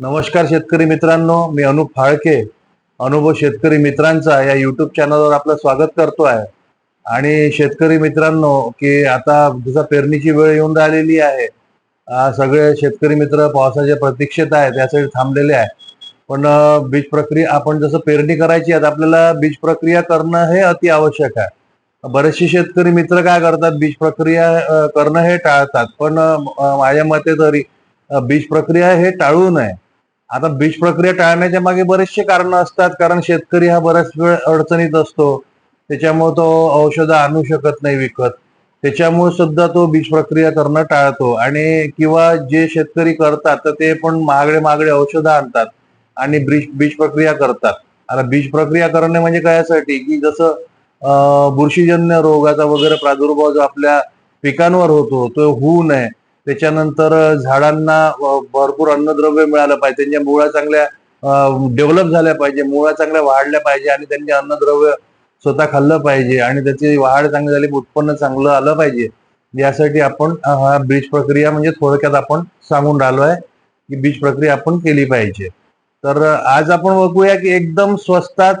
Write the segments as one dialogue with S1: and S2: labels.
S1: नमस्कार शेतकरी मित्रांनो मी अनुप फाळके अनुभव शेतकरी मित्रांचा या युट्यूब चॅनलवर आपलं स्वागत करतो आहे आणि शेतकरी मित्रांनो की आता जसं पेरणीची वेळ येऊन राहिलेली आहे सगळे शेतकरी मित्र पावसाच्या प्रतीक्षेत आहेत त्यासाठी थांबलेले आहे पण बीज प्रक्रिया आपण जसं पेरणी करायची आहे तर आपल्याला बीज प्रक्रिया करणं हे अति आवश्यक आहे. बरेचसे शेतकरी मित्र काय करतात बीज प्रक्रिया करणं हे टाळतात. पण माझ्या मते तरी बीज प्रक्रिया हे टाळू नये. आता बीज प्रक्रिया टाळण्याच्या मागे बरेचसे कारण असतात. कारण शेतकरी हा बऱ्याच वेळ अडचणीत असतो. त्याच्यामुळे तो औषधं आणू शकत नाही विकत. त्याच्यामुळे सुद्धा तो बीज प्रक्रिया करणं टाळतो. आणि किंवा जे शेतकरी करतात तर ते पण महागडे महागडे औषधं आणतात आणि बीज बीज प्रक्रिया करतात. आता बीज प्रक्रिया करणे म्हणजे कायासाठी? की जसं बुरशीजन्य रोगाचा वगैरे प्रादुर्भाव जो आपल्या पिकांवर होतो तो होऊ नये. त्याच्यानंतर झाडांना भरपूर अन्नद्रव्य मिळालं पाहिजे. त्यांच्या मुळा चांगल्या डेव्हलप झाल्या पाहिजे. मुळा चांगल्या वाढल्या पाहिजे आणि त्यांचे अन्नद्रव्य स्वतः खाल्लं पाहिजे आणि त्याची वाढ चांगली झाली उत्पन्न चांगलं आलं पाहिजे. यासाठी आपण हा बीज प्रक्रिया म्हणजे थोडक्यात आपण सांगून राहिलो आहे की बीज प्रक्रिया आपण केली पाहिजे. तर आज आपण बघूया की एकदम स्वस्तात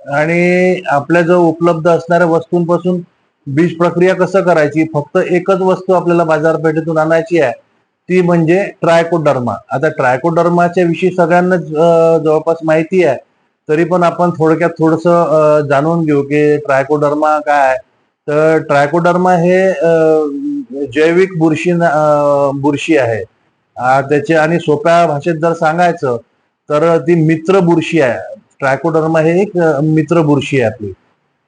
S1: आणि आपल्या जो उपलब्ध असणाऱ्या वस्तूंपासून बीज प्रक्रिया कसं करायची? फक्त एकच वस्तू आपल्याला बाजारपेठेतून आणायची आहे ती म्हणजे ट्रायकोडर्मा. आता ट्रायकोडर्माच्या विषयी सगळ्यांनाच जवळपास माहिती आहे. तरी पण आपण थोडक्यात थोडस जाणून घेऊ की ट्रायकोडर्मा काय तर ट्रायकोडर्मा हे जैविक बुरशी बुरशी आहे. त्याचे आणि सोप्या भाषेत जर सांगायचं तर ती मित्र बुरशी आहे. ट्रायकोडर्मा हे एक मित्र बुरशी आहे आपली.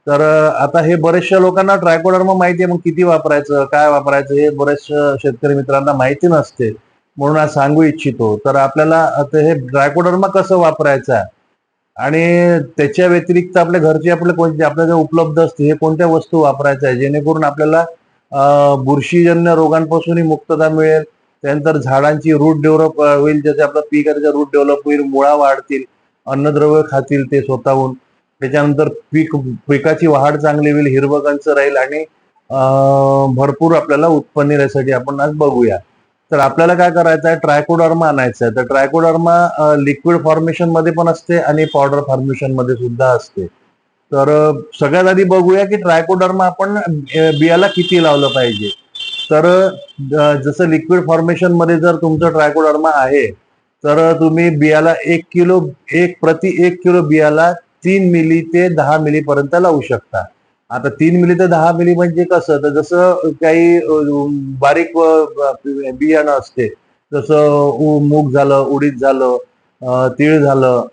S1: तर आता हे बऱ्याचशा लोकांना ट्रायकोडर्मा माहिती आहे मग किती वापरायचं काय वापरायचं हे बऱ्याचशा शेतकरी मित्रांना माहिती नसते. म्हणून आज सांगू इच्छितो. तर आपल्याला आता हे ट्रायकोडर्मा कसं वापरायचा आणि त्याच्या व्यतिरिक्त आपल्या घरचे आपले कोणते आपल्या जे उपलब्ध असते हे कोणत्या वस्तू वापरायच्या आहे जेणेकरून आपल्याला बुरशीजन्य रोगांपासूनही मुक्तता मिळेल. त्यानंतर झाडांची रूट डेव्हलप होईल जसे आपलं पीक आहे त्याच्या रूट डेव्हलप होईल मुळा वाढतील अन्नद्रव्य खातील ते स्वतःहून. त्याच्यानंतर पीक पिकाची वाढ चांगली होईल हिरवगांचं राहील आणि भरपूर आपल्याला उत्पन्न यासाठी आपण आज बघूया. तर आपल्याला काय करायचं आहे ट्रायकोडर्मा आणायचं आहे तर ट्रायकोडर्मा लिक्विड फॉर्मेशनमध्ये पण असते आणि पावडर फॉर्मेशनमध्ये सुद्धा असते. तर सगळ्यात आधी बघूया की ट्रायकोडर्मा आपण बियाला किती लावलं पाहिजे? तर जसं लिक्विड फॉर्मेशनमध्ये जर तुमचं ट्रायकोडर्मा आहे तर तुम्ही बियाला एक किलो एक प्रति एक किलो बियाला तीन मिली ते दहा मिली पर्यंत लावू शकता. आता तीन मिली ते दहा मिली म्हणजे कसं? तर जसं काही बारीक बियाणं असते जसं मूग झालं उडीद झालं तीळ झालं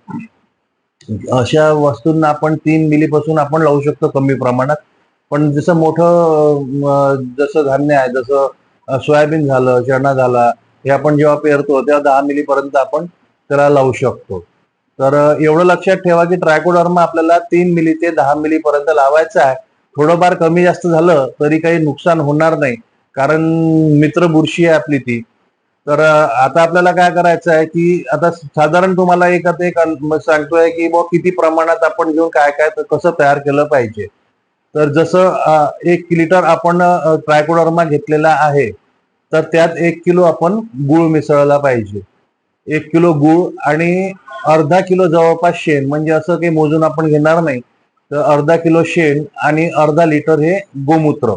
S1: अशा वस्तूंना आपण तीन मिली पासून आपण लावू शकतो कमी प्रमाणात. पण जसं मोठं जसं धान्य आहे जसं सोयाबीन झालं चणा झाला हे आपण जेव्हा पेरतो तेव्हा दहा मिली पर्यंत आपण त्याला लावू शकतो. तर एवढं लक्षात ठेवा की ट्रायकोडर्मा आपल्याला तीन मिली ते दहा मिली पर्यंत लावायचं आहे. थोडंफार कमी जास्त झालं तरी काही नुकसान होणार नाही. कारण मित्र बुरशी आहे आपली ती. तर आता आपल्याला काय करायचं आहे की आता साधारण तुम्हाला एक आता एक सांगतोय की बुवा किती प्रमाणात आपण घेऊन काय काय कसं तयार केलं पाहिजे. तर जसं एक लिटर आपण ट्रायकोडर्मा घेतलेला आहे तर त्यात एक किलो आपण गुळ मिसळला पाहिजे. एक किलो गुळ आणि अर्धा किलो जवळपास शेण म्हणजे असं काही मोजून आपण घेणार नाही. तर अर्धा किलो शेण आणि अर्धा लिटर हे गोमूत्र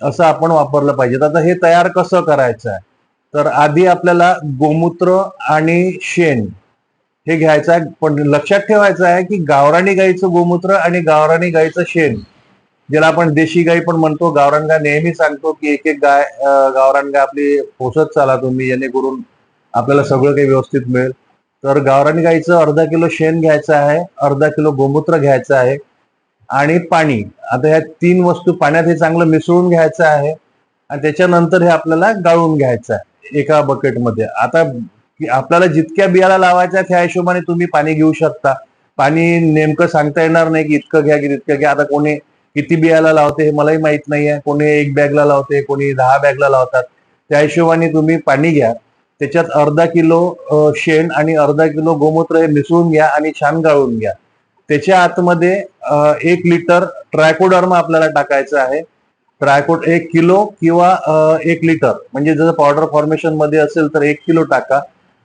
S1: असं आपण वापरलं पाहिजे. आता हे तयार कसं करायचं आहे? तर आधी आपल्याला गोमूत्र आणि शेण हे घ्यायचं आहे. पण लक्षात ठेवायचं आहे की गावरानी गाईचं गोमूत्र आणि गावरानी गाईचं शेण ज्याला आपण देशी गाई पण म्हणतो. गावरान गाय नेहमी सांगतो की एक एक गाय अं, गावरान गाय आपली पोसत चाला तुम्ही जेणेकरून आपल्याला सगळं काही व्यवस्थित मिळेल. तर गावरान गाईचं अर्धा किलो शेण घ्यायचं आहे अर्धा किलो गोमूत्र घ्यायचं आहे आणि पाणी. आता ह्या तीन वस्तू पाण्यात हे चांगलं मिसळून घ्यायचं आहे आणि त्याच्यानंतर हे आपल्याला गाळून घ्यायचं आहे एका बकेटमध्ये आता आपल्याला जितक्या बियाला लावायच्या त्या हिशोबाने तुम्ही पाणी घेऊ शकता. पाणी नेमकं सांगता येणार नाही की इतकं घ्या की तितकं घ्या. आता कोणी किती बियाला लावते हे मलाही माहीत नाहीये. कोणी एक बॅगला लावते कोणी दहा बॅगला लावतात. त्या हिशोबाने तुम्ही पाणी घ्या. त्याच्यात अर्धा किलो शेण आणि अर्धा किलो गोमूत्र हे मिसळून घ्या आणि छान गाळून घ्या. त्याच्या आतमध्ये एक लिटर ट्रायकोडर्मा आपल्याला टाकायचं आहे. ट्रायकोड एक किलो किंवा एक लिटर. म्हणजे जर पावडर फॉर्मेशनमध्ये असेल तर एक किलो टाका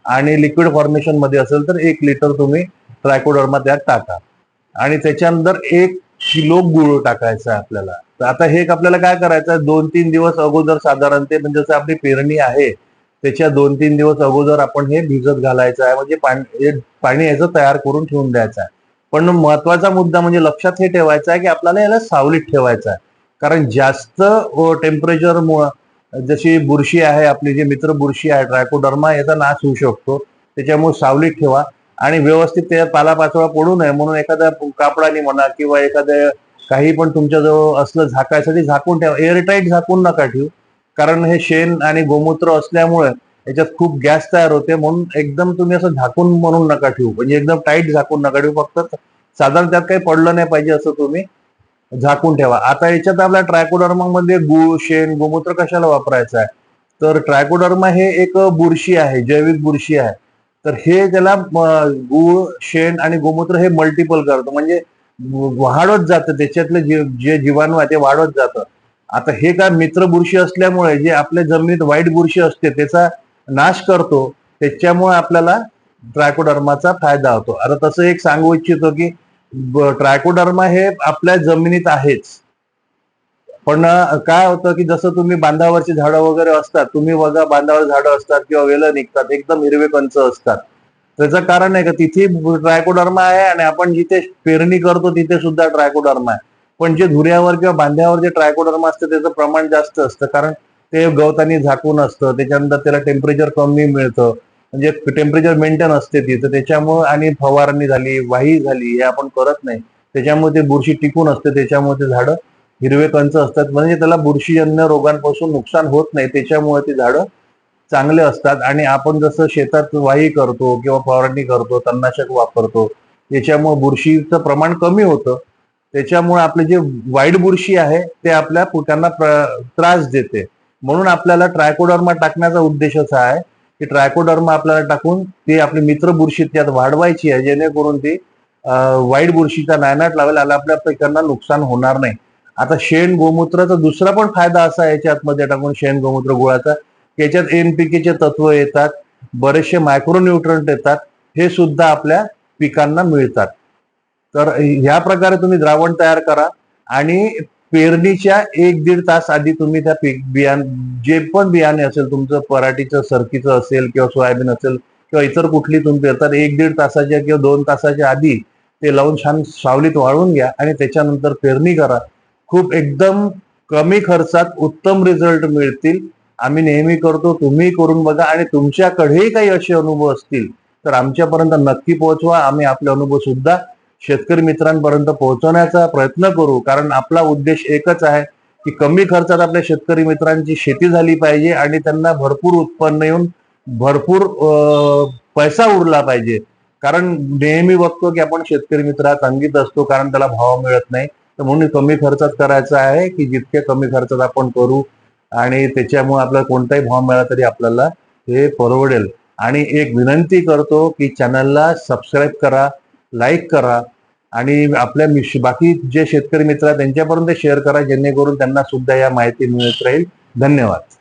S1: आणि लिक्विड फॉर्मेशनमध्ये असेल तर एक लिटर तुम्ही ट्रायकोडर्मा त्यात टाका. आणि त्याच्यानंतर एक किलो गुळ टाकायचा आहे आपल्याला. तर आता हे एक आपल्याला काय करायचं आहे? दोन तीन दिवस अगोदर साधारण ते म्हणजे जसं आपली पेरणी आहे त्याच्या दोन तीन दिवस अगोदर आपण हे भिजत घालायचं आहे. म्हणजे पाणी हे पाणी याचं तयार करून ठेवून द्यायचं आहे. पण महत्त्वाचा मुद्दा म्हणजे लक्षात हे ठेवायचं आहे की आपल्याला याला सावलीत ठेवायचं आहे. कारण जास्त टेम्परेचरमुळं जशी बुरशी आहे आपली जी मित्र बुरशी आहे ट्रायकोडर्मा याचा नाश होऊ शकतो. त्याच्यामुळे सावलीत ठेवा. आणि व्यवस्थित ते पालापाचोळा पडू नये. म्हणून एखाद्या कापडाने म्हणा किंवा एखाद्या काही पण तुमच्याजवळ असलं झाकायसाठी झाकून ठेवा. एअरटाईट झाकून नका ठेवू. कारण हे शेण आणि गोमूत्र असल्यामुळे याच्यात खूप गॅस तयार होते. म्हणून एकदम तुम्ही असं झाकून म्हणून नका ठेवू. म्हणजे एकदम टाईट झाकून नका ठेवू. फक्त साधारण त्यात काही पडलं नाही पाहिजे असं तुम्ही झाकून ठेवा. आता याच्यात आपल्या ट्रायकोडर्मा मध्ये गुळ शेण गोमूत्र कशाला वापरायचं आहे? तर ट्रायकोडर्मा हे एक बुरशी आहे जैविक बुरशी आहे. तर हे त्याला गुळ शेण आणि गोमूत्र हे मल्टिपल करतं. म्हणजे वाढत जातं. त्याच्यातले जे जे जीवाणू आहे ते वाढत जातं. आता हे काय मित्र बुरशी असल्यामुळे जे आपल्या जमिनीत वाईट बुरशी असते त्याचा नाश करतो त्याच्यामुळे आपल्याला ट्रायकोडर्माचा फायदा होतो. आता तसं एक सांगू इच्छितो की ट्रायकोडर्मा हे आपल्या जमिनीत आहेच. पण काय होतं की जसं तुम्ही बांधावरची झाडं वगैरे असतात तुम्ही बघा बांधावर झाडं असतात किंवा वेलं निघतात एकदम हिरवे कंच असतात. त्याचं कारण आहे का तिथे ट्रायकोडर्मा आहे आणि आपण जिथे पेरणी करतो तिथे सुद्धा ट्रायकोडर्मा आहे. पण जे धुऱ्यावर किंवा बांध्यावर जे ट्रायकोडर्मा असतं त्याचं प्रमाण जास्त असतं. कारण ते गवतानी झाकून असतं. त्याच्यानंतर त्याला टेम्परेचर कमी मिळतं. म्हणजे टेम्परेचर मेंटेन असते तिथं त्याच्यामुळे आणि फवारणी झाली वाही झाली हे आपण करत नाही. त्याच्यामुळे ते बुरशी टिकून असते. त्याच्यामुळे ते झाडं हिरवे कंच असतात. म्हणजे त्याला बुरशीजन्य रोगांपासून नुकसान होत नाही. त्याच्यामुळे ते झाडं चांगले असतात. आणि आपण जसं शेतात वाही करतो किंवा फवारणी करतो तणनाशक वापरतो त्याच्यामुळे बुरशीचं प्रमाण कमी होतं. त्याच्यामुळे आपले जे वाईट बुरशी आहे ते आपल्या पिकांना त्रास देते. म्हणून आपल्याला ट्रायकोडर्मा टाकण्याचा उद्देश असा आहे की ट्रायकोडर्मा आपल्याला टाकून ती आपली मित्र बुरशी त्यात वाढवायची आहे जेणेकरून ती वाईट बुरशीचा नायनाट लावेल आणि आपल्या पिकांना नुकसान होणार नाही. आता शेण गोमूत्राचा दुसरा पण फायदा असा याच्या याच्यात मध्ये टाकून शेण गोमूत्र गोळाचा याच्यात एनपीके चे तत्व येतात बरेचसे मायक्रोन्यूट्रंट येतात हे सुद्धा आपल्या पिकांना मिळतात. तर ह्या प्रकारे तुम्ही द्रावण तयार करा आणि पेरणीच्या एक दीड तास आधी तुम्ही त्या पीक बियाण जे पण बियाणे असेल तुमचं पराठीचं सरकीचं असेल किंवा सोयाबीन असेल किंवा इतर कुठली तुम्ही तर एक दीड तासाच्या किंवा दोन तासाच्या आधी ते लावून छान सावलीत वाळून घ्या आणि त्याच्यानंतर पेरणी करा. खूप एकदम कमी खर्चात उत्तम रिझल्ट मिळतील. आम्ही नेहमी करतो तुम्ही करून बघा आणि तुमच्याकडेही काही असे अनुभव असतील तर आमच्यापर्यंत नक्की पोहोचवा. आम्ही आपले अनुभव सुद्धा शेतकरी मित्रांपर्यंत पोहोचवण्याचा प्रयत्न करू. कारण आपला उद्देश एकच आहे की कमी खर्चात आपल्या शेतकरी मित्रांची शेती झाली पाहिजे आणि त्यांना भरपूर उत्पन्न येऊन भरपूर पैसा उरला पाहिजे. कारण नेहमी बघतो की आपण शेतकरी मित्रात अंगित असतो कारण त्याला भाव मिळत नाही. तर म्हणून कमी खर्चात करायचं आहे की जितके कमी खर्चात आपण करू आणि त्याच्यामुळे आपल्याला कोणताही भाव मिळाला तरी आपल्याला हे परवडेल. आणि एक विनंती करतो की चॅनलला सबस्क्राईब करा. लाईक करा आणि आपल्या मिश- बाकी जे शेतकरी मित्र आहेत त्यांच्यापर्यंत शेअर करा जेणेकरून त्यांना सुद्धा या माहिती मिळत राहील. धन्यवाद.